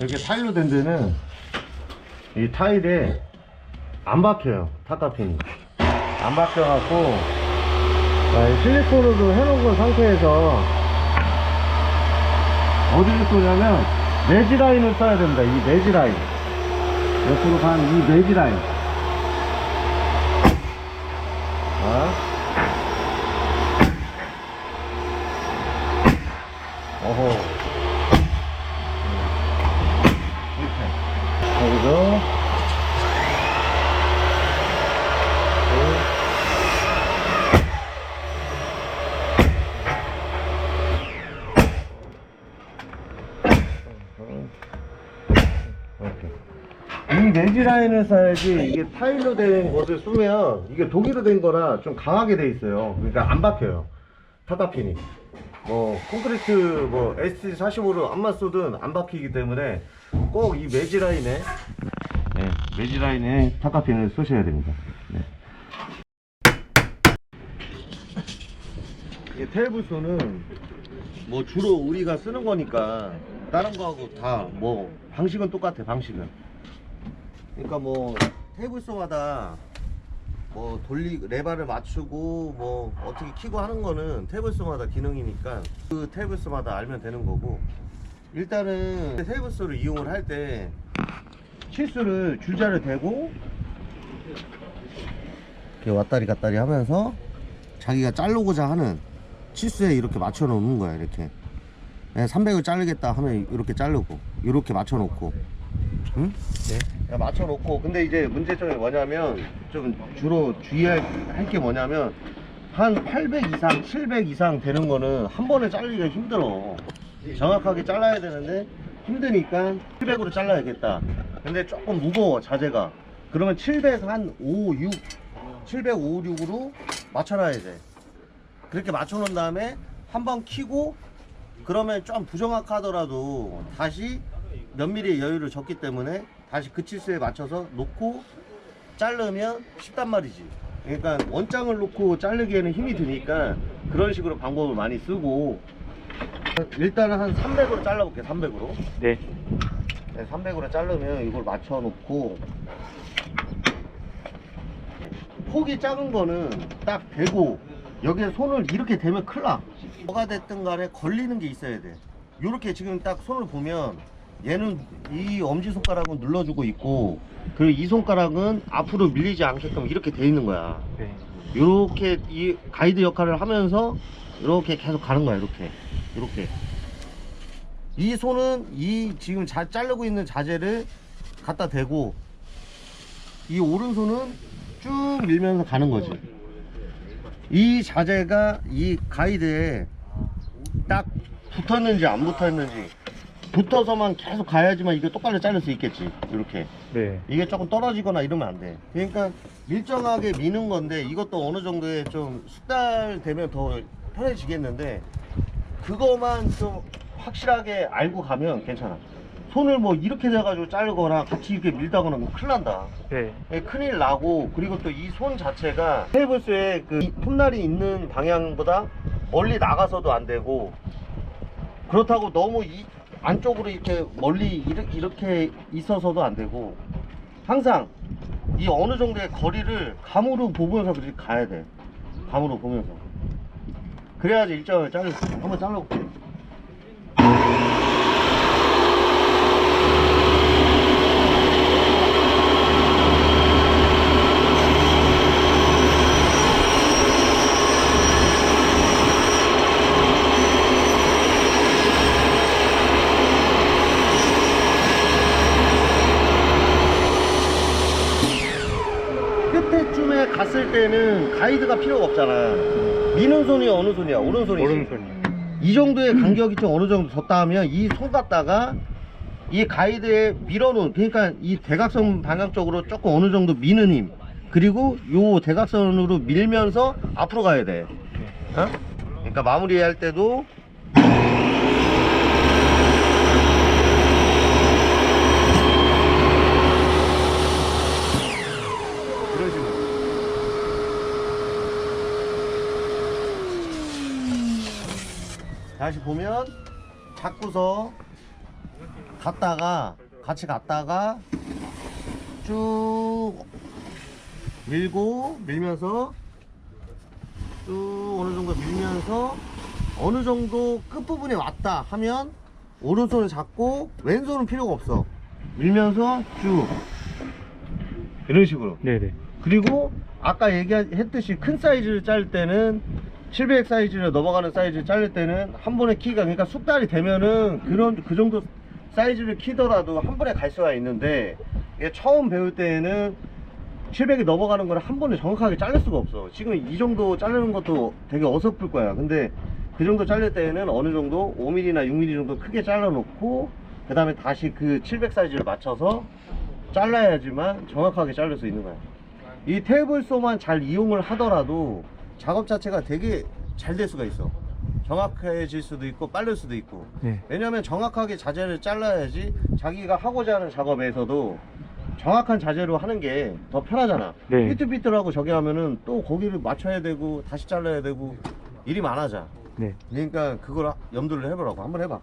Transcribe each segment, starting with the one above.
이렇게 타일로 된 데는 이 타일에 안 박혀요 타타핀이 안 박혀갖고 아, 이 실리콘으로 해놓은 건 상태에서 어디를 쏘냐면 매지 라인을 써야 됩니다 이 매지 라인. 옆으로 간이 매지 라인 자. 어허 이렇게 여기서 이렇게 라인을 써야지 이게 타일로 된 것을 쓰면 이게 독일로 된 거라 좀 강하게 돼 있어요. 그러니까 안 박혀요. 타다핀이. 뭐 콘크리트 뭐 ST45로 안만 쏘든 안 박히기 때문에 꼭 이 매지 라인에 네, 매지 라인에 타다핀을 쏘셔야 됩니다. 네. 이 테이블소는 뭐 주로 우리가 쓰는 거니까 다른 거하고 다 뭐 방식은 똑같아 방식은 그러니까 뭐 테이블소마다 뭐 돌리 레바를 맞추고 뭐 어떻게 키고 하는 거는 테이블소마다 기능이니까 그 테이블소마다 알면 되는 거고. 일단은 테이블소를 이용을 할 때 실수를 줄자를 대고 이렇게 왔다리 갔다리 하면서 자기가 자르고자 하는 치수에 이렇게 맞춰 놓는 거야 이렇게. 300을 자르겠다 하면 이렇게 자르고 이렇게 맞춰 놓고 응? 네. 맞춰 놓고 근데 이제 문제점이 뭐냐면 좀 주로 주의할 게 뭐냐면 한 800 이상 700 이상 되는 거는 한 번에 자르기가 힘들어 정확하게 잘라야 되는데 힘드니까 700으로 잘라야겠다 근데 조금 무거워 자재가 그러면 700 한 5, 6 700, 5, 6으로 맞춰놔야 돼 그렇게 맞춰 놓은 다음에 한 번 키고 그러면 좀 부정확하더라도 다시 몇 미리의 여유를 줬기 때문에 다시 그 치수에 맞춰서 놓고 자르면 쉽단 말이지. 그러니까 원장을 놓고 자르기에는 힘이 드니까 그런 식으로 방법을 많이 쓰고 일단은 한 300으로 잘라볼게요 300으로. 네. 네, 300으로 자르면 이걸 맞춰 놓고 폭이 작은 거는 딱 대고 여기에 손을 이렇게 대면 큰일 나. 뭐가 됐든 간에 걸리는 게 있어야 돼. 요렇게 지금 딱 손을 보면 얘는 이 엄지손가락은 눌러주고 있고 그리고 이 손가락은 앞으로 밀리지 않게끔 이렇게 돼 있는 거야. 네. 요렇게 이 가이드 역할을 하면서 이렇게 계속 가는 거야 이렇게. 이렇게. 이 손은 이 지금 자, 자르고 있는 자재를 갖다 대고 이 오른손은 쭉 밀면서 가는 거지. 이 자재가 이 가이드에 딱 붙었는지 안 붙었는지 붙어서만 계속 가야지만 이게 똑바로 자를 수 있겠지 이렇게 네. 이게 조금 떨어지거나 이러면 안 돼. 그러니까 일정하게 미는 건데 이것도 어느 정도의 좀 숙달 되면 더 편해지겠는데 그거만 좀 확실하게 알고 가면 괜찮아. 손을 뭐 이렇게 돼가지고 자르거나 같이 이렇게 밀다거나 뭐 큰일 난다. 네. 예, 큰일 나고 그리고 또 이 손 자체가 테이블스의 그 톱날이 있는 방향보다 멀리 나가서도 안 되고 그렇다고 너무 이 안쪽으로 이렇게 멀리 이렇게, 있어서도 안 되고 항상 이 어느 정도의 거리를 감으로 보면서 그렇게 가야 돼. 감으로 보면서. 그래야지 일정을 있어. 한번 잘라볼게 끝 갔을 때는 가이드가 필요가 없잖아 미는 손이 어느 손이야 오른손이지 오른손이. 이 정도의 간격이 좀 어느 정도 뒀다 하면 이 손 갖다가 이 가이드에 밀어놓은 그러니까 이 대각선 방향 쪽으로 조금 어느 정도 미는 힘 그리고 요 대각선으로 밀면서 앞으로 가야 돼 어? 그러니까 마무리할 때도 이런 식으로 다시 보면 잡고서 갔다가 같이 갔다가 쭉 밀고 밀면서 쭉 어느 정도 밀면서 어느 정도 끝부분에 왔다 하면 오른손을 잡고 왼손은 필요가 없어. 밀면서 쭉. 이런 식으로. 네네. 그리고 아까 얘기했듯이 큰 사이즈를 자를 때는 700 사이즈를 넘어가는 사이즈를 자를 때는 한 번에 키가 그러니까 숙달이 되면은 그런 그 정도 사이즈를 키더라도 한 번에 갈 수가 있는데 이게 처음 배울 때에는 700이 넘어가는 걸 한 번에 정확하게 자를 수가 없어. 지금 이 정도 자르는 것도 되게 어설플 거야. 근데 그 정도 자를 때에는 어느 정도 5mm나 6mm 정도 크게 잘라 놓고 그 다음에 다시 그 700 사이즈를 맞춰서 잘라야지만 정확하게 자를 수 있는 거야. 이 테이블 소만 잘 이용을 하더라도 작업 자체가 되게 잘 될 수가 있어. 정확해질 수도 있고 빠를 수도 있고. 네. 왜냐면 정확하게 자재를 잘라야지 자기가 하고자 하는 작업에서도 정확한 자재로 하는 게 더 편하잖아. 네. 삐뚤삐뚤하고 저기 하면은 또 거기를 맞춰야 되고 다시 잘라야 되고 일이 많아져. 네. 그러니까 그걸 하- 염두를 해보라고. 한번 해봐.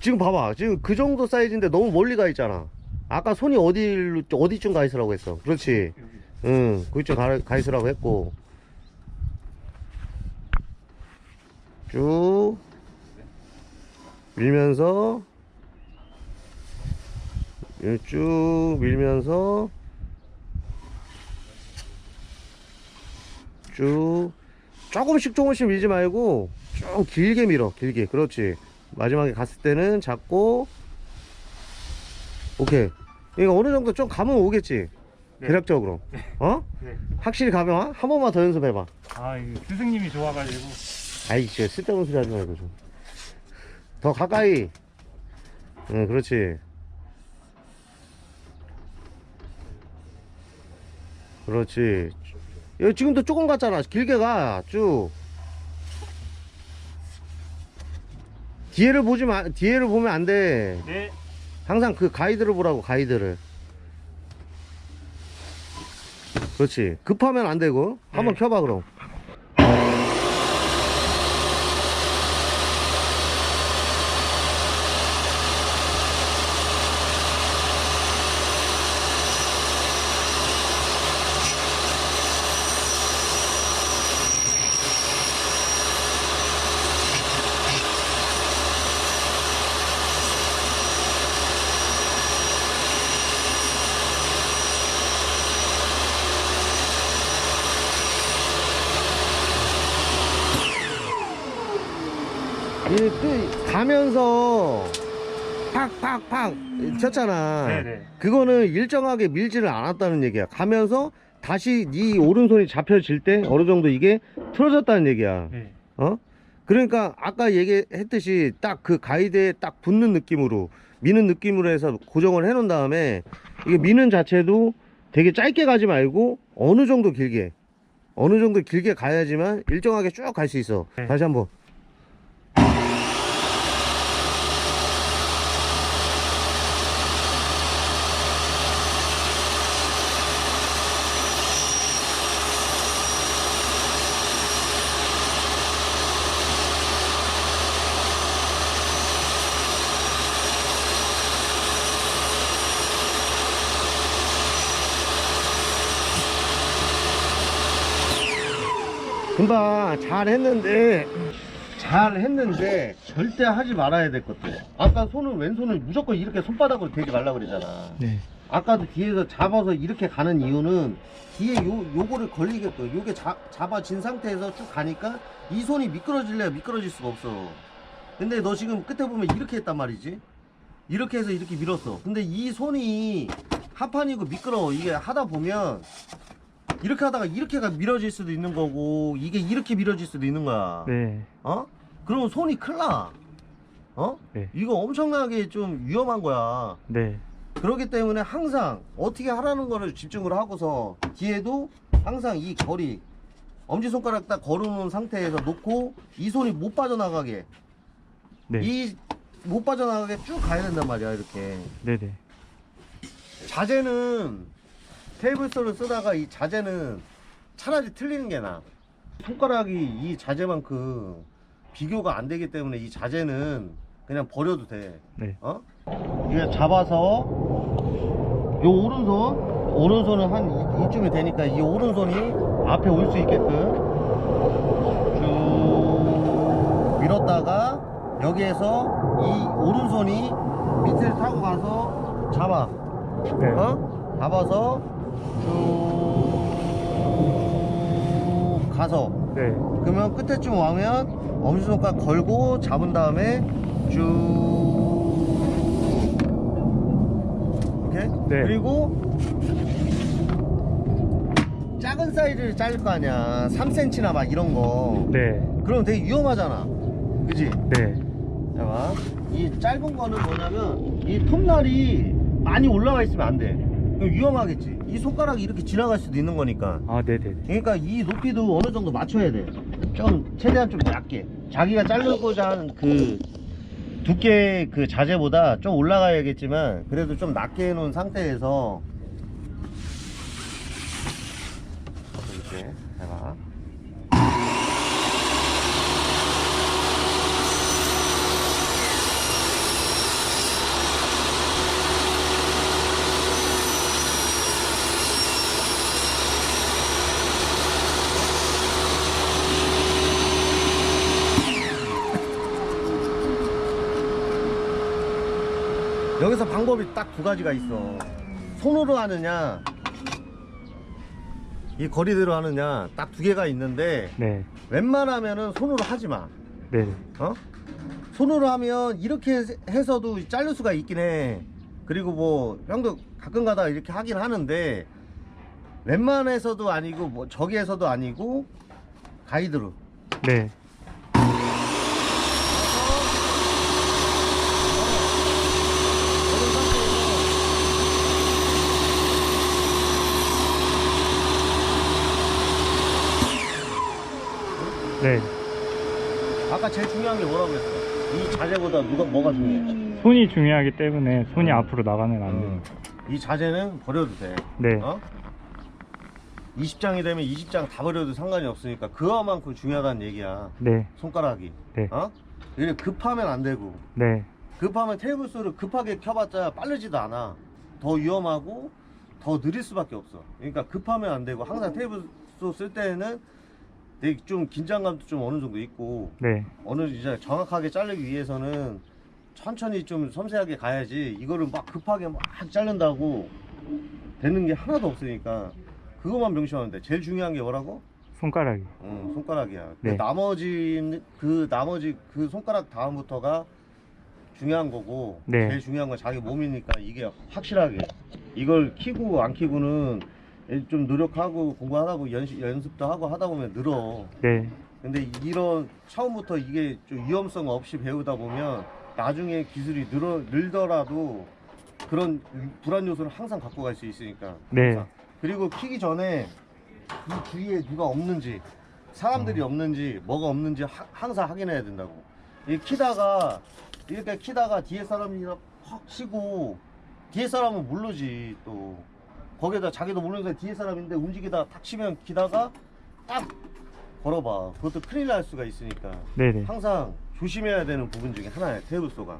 지금 봐봐. 지금 그 정도 사이즈인데 너무 멀리 가 있잖아. 아까 손이 어디로 어디쯤 가 있으라고 했어. 그렇지? 응. 그쪽 가, 가 있으라고 했고 쭉 밀면서 예, 쭉 밀면서 쭉 조금씩 조금씩 밀지 말고 좀 길게 밀어 길게. 그렇지. 마지막에 갔을 때는 잡고. 오케이. 이거 어느 정도 좀 감은 오겠지. 네. 대략적으로. 어? 네. 확실히 가면 한 번만 더 연습해봐. 아, 이거 스승님이 좋아가지고. 아이 진짜 쓸데없는 소리 하지 말고 좀. 더 가까이. 응 그렇지. 그렇지. 여기 지금도 조금 갔잖아. 길게 가쭉. 뒤에를 보지 마 뒤에를 보면 안돼. 네. 항상 그 가이드를 보라고 가이드를. 그렇지. 급하면 안 되고 한번 네. 켜봐 그럼 이또 가면서 팍팍팍 쳤잖아. 네네. 그거는 일정하게 밀지를 않았다는 얘기야. 가면서 다시 네 오른손이 잡혀질 때 어느 정도 이게 틀어졌다는 얘기야. 네. 어? 그러니까 아까 얘기했듯이 딱 그 가이드에 딱 붙는 느낌으로 미는 느낌으로 해서 고정을 해 놓은 다음에 이게 미는 자체도 되게 짧게 가지 말고 어느 정도 길게 어느 정도 길게 가야지만 일정하게 쭉 갈 수 있어. 네. 다시 한번. 금방 잘 했는데 잘 했는데 절대 하지 말아야 될 것들. 아까 손을 왼손을 무조건 이렇게 손바닥으로 대지 말라 그랬잖아. 네. 아까도 뒤에서 잡아서 이렇게 가는 이유는 뒤에 요, 요거를 걸리게끔 요게 잡, 잡아진 상태에서 쭉 가니까 이 손이 미끄러질래야 미끄러질 수가 없어. 근데 너 지금 끝에 보면 이렇게 했단 말이지. 이렇게 해서 이렇게 밀었어. 근데 이 손이 하판이고 미끄러워. 이게 하다 보면 이렇게 하다가 이렇게가 밀어질 수도 있는 거고 이게 이렇게 밀어질 수도 있는 거야 네. 어? 그러면 손이 클나 어? 네. 이거 엄청나게 좀 위험한 거야 네. 그렇기 때문에 항상 어떻게 하라는 거를 집중을 하고서 뒤에도 항상 이 거리 엄지손가락 딱 걸어놓은 상태에서 놓고 이 손이 못 빠져나가게 네. 이 못 빠져나가게 쭉 가야 된단 말이야 이렇게 네네. 자재는 테이블소를 쓰다가 이 자재는 차라리 틀리는 게 나아 손가락이 이 자재만큼 비교가 안 되기 때문에 이 자재는 그냥 버려도 돼. 네. 어? 이게 잡아서 요 오른손 오른손은 한 이, 이쯤이 되니까 이 오른손이 앞에 올 수 있게끔 쭉 밀었다가 여기에서 이 오른손이 밑을 타고 가서 잡아 네. 어? 잡아서 쭉 가서 네. 그러면 끝에쯤 와면 엄지손가락 걸고 잡은 다음에 쭉 오케이? 네. 그리고 작은 사이즈를 자를 거 아니야 3cm나 막 이런 거 네. 그럼 되게 위험하잖아 그지? 네. 봐봐 이 짧은 거는 뭐냐면 이 톱날이 많이 올라가 있으면 안돼 위험하겠지 이 손가락이 이렇게 지나갈 수도 있는 거니까 아, 네, 네. 네. 그러니까 이 높이도 어느 정도 맞춰야 돼. 좀 최대한 좀 얇게. 자기가 자르고자 하는 그 두께 그 자재보다 좀 올라가야겠지만 그래도 좀 낮게 해놓은 상태에서 이렇게 여기서 방법이 딱 두 가지가 있어. 손으로 하느냐, 이 거리대로 하느냐, 딱 두 개가 있는데, 네. 웬만하면은 손으로 하지 마. 네. 네. 어? 손으로 하면 이렇게 해서도 자를 수가 있긴 해. 그리고 뭐, 형도 가끔 가다 이렇게 하긴 하는데, 웬만해서도 아니고, 뭐, 저기에서도 아니고, 가이드로. 네. 이런 상태에서 네. 아까 제일 중요한 게 뭐라고 했어? 이 자재보다 누가 뭐가 중요해? 손이 중요하기 때문에 손이 음. 앞으로 나가면 안 음. 돼요. 이 자재는 버려도 돼. 네. 어? 20장이 되면 20장 다 버려도 상관이 없으니까 그거만큼 중요하다는 얘기야. 네. 손가락이. 네. 어? 이게 급하면 안 되고 네. 급하면 테이블 소를 급하게 켜봤자 빠르지도 않아. 더 위험하고 더 느릴 수밖에 없어. 그러니까 급하면 안 되고 항상 테이블 소쓸 때는 되게 좀 긴장감도 좀 어느 정도 있고 네. 어느 이제 정확하게 자르기 위해서는 천천히 좀 섬세하게 가야지 이거를 막 급하게 막 자른다고 되는 게 하나도 없으니까 그것만 명심하면 돼. 제일 중요한 게 뭐라고? 손가락이. 응, 손가락이야. 네. 그 나머지 그 나머지 그 손가락 다음부터가 중요한 거고 네. 제일 중요한 건 자기 몸이니까 이게 확실하게 이걸 키고 안 키고는 좀 노력하고 공부하다 보면 연습, 연습도 하고 하다 보면 늘어. 네. 근데 이런 처음부터 이게 좀 위험성 없이 배우다 보면 나중에 기술이 늘어 늘더라도 그런 불안 요소를 항상 갖고 갈 수 있으니까. 네. 항상. 그리고 키기 전에 이 주위에 누가 없는지 사람들이 어. 없는지 뭐가 없는지 하- 항상 확인해야 된다고. 이 키다가 이렇게 키다가 뒤에 사람이 확 치고 뒤에 사람은 모르지 또 거기에다 자기도 모르는 뒤에 사람인데 움직이다 탁 치면 기다가 딱 걸어봐. 그것도 큰일 날 수가 있으니까 네. 네. 항상 조심해야 되는 부분 중에 하나야 테이블 소가.